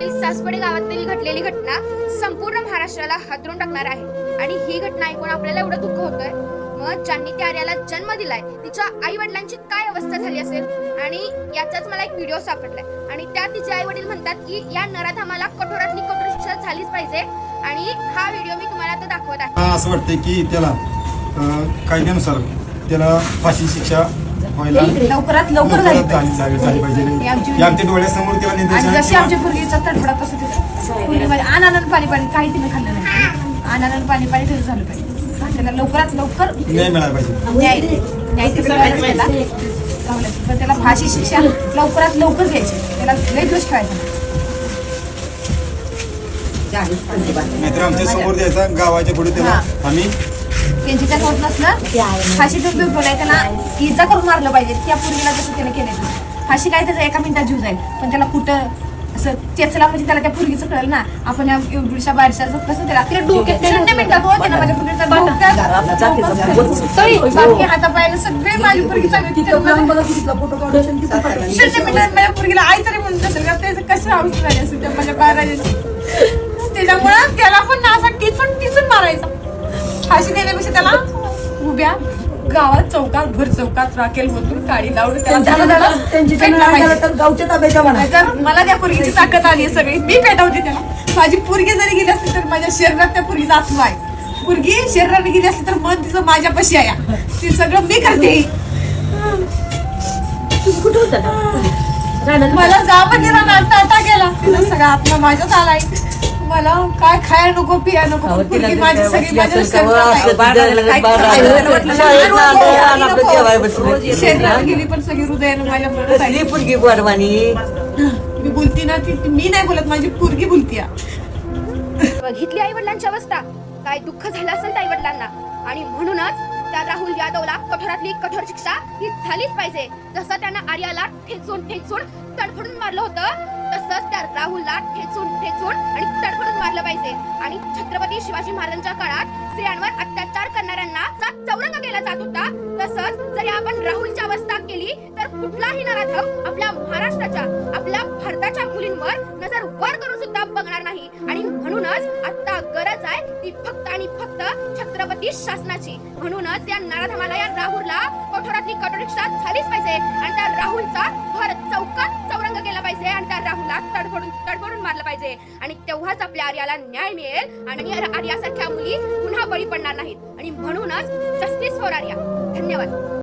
सासवडे गावातील घडलेली घटना संपूर्ण महाराष्ट्राला हादरून टाकणार आहे. आणि ही घटना ऐकून आपल्याला एवढं दुःख होतंय. मग ज्यांनी त्या आर्याला जन्म दिलाय तिच्या आई वडिलांची काय अवस्था झाली असेल? आणि याचाच मला एक व्हिडिओ सापडलाय. आणि त्या तिचे आई वडील म्हणतात की या नराधामाला कठोरातली कठोर शिक्षा झालीच पाहिजे. आणि हा व्हिडिओ मी तुम्हाला आता दाखवत आहे. असं वाटतंय की त्याला कायद्यानुसार त्याला फाशी शिक्षा व्हायला. लवकरात लवकर झाली लवकरात झाली झाली- झाली पाहिजे. आमची- हे आमच्या डोळ्यासमोर आणि निर्देशन जशी आमच्या पूर्वीचा तडफडा तिथं पूर्वीमध्ये आनंद पाणी पाणी काही तिने खाल्लं नाही. आनंद पाणी पाणी तिथं झालं पाहिजे. त्याला लवकरात लवकर न्याय मिळाला पाहिजे. न्याय न्याय तिकडे मिळाला त्याला चांगलं. पण त्याला फाशी शिक्षा लवकरात लवकर घ्यायची. त्याला लय दोष ठेवायचा. नाहीतर आमच्यासमोर द्यायचा गावाच्या पुढे. आम्ही त्यांची त्या होत नसलं फाशी तर बोलाय त्याला इजा करून मारलं पाहिजे. त्या पूर्वीला जसं त्याने केलं फाशी काय त्याचा एका मिनिटात जीव जाईल. पण त्याला कुठं असं चेचला म्हणजे त्याला त्या पूर्वीचं कळलं ना. आपण या एवढ्या बारशाचं कसं त्याला तिला डोक्यात शून्य मिनिटात हो माझ्या पूर्वीचा बाकी हातापायाला सगळे माझी पूर्वी चांगली शून्य मिनिटात माझ्या पूर्वीला आई तरी म्हणत असेल का त्याचं कसं त्या माझ्या बाराच्या त्याच्यामुळं त्याला पण फाशी देण्यापेक्षा त्याला? उभ्या. गावात चौकात भर चौकात राखेल मधून काडी लावून त्याला त्याला पेटला पाहिजे. गावच्या ताब्याच्या म्हणा. नाहीतर मला त्या पुरगीची ताकद आली आहे सगळी. मी पेटवते त्याला. माझी पुरगी जरी गेली असली तर माझ्या शरीरात त्या पुरगीचा आत्मा आहे. पुरगी शरीराने गेली असली तर मन तिचं माझ्यापाशी आहे. ते सगळं मी करते. कुठं होता? मला जा म्हणजे ना टाटा गेला. तिचा सगळा आत्मा माझ्यात आलाय. मला काय खायला नको पिया नको पण पुरगी माझी सगळी माझ्या गेली पण सगळी हृदयानं माझ्या आहे. मी बोलती ना ती ती- मी नाही बोलत माझी पुरगी बोलती बघितली आई वडिलांची अवस्था. काय दुःख झालं असेल त्या आई वडिलांना आणि म्हणूनच त्या राहुल यादवला कठोरातली कठोर शिक्षा ही झालीच पाहिजे. जसं त्यानं आर्याला ठेचून ठेचून तडफडून मारलं होतं तसंच त्या राहुलला ठेचून ठेचून आणि मारलं पाहिजे. आणि छत्रपती शिवाजी महाराजांच्या काळात स्त्रियांवर अत्याचार करणाऱ्यांना चा चौरंग केला जात होता? तसंच जरी आपण राहुलची अवस्था केली तर कुठलाही नराधम आपल्या महाराष्ट्राच्या आपल्या भारताच्या मुलींवर नजर वर करून सुद्धा बघणार नाही. आणि म्हणूनच आता गरज आहे ती फक्त आणि फक्त छत्रपती शासनाची. म्हणूनच या नराधमाला या राहुलला कठोरातली कठोर शिक्षा झालीच पाहिजे. आणि त्या राहुलचा भर चौकात पाहिजे आणि त्या राहुलला तडफडून तडफडून मारलं पाहिजे. आणि तेव्हाच आपल्या आर्याला न्याय मिळेल आणि आर्यासारख्या मुली पुन्हा बळी पडणार नाहीत. आणि म्हणूनच जस्टिस फॉर आर्या. धन्यवाद.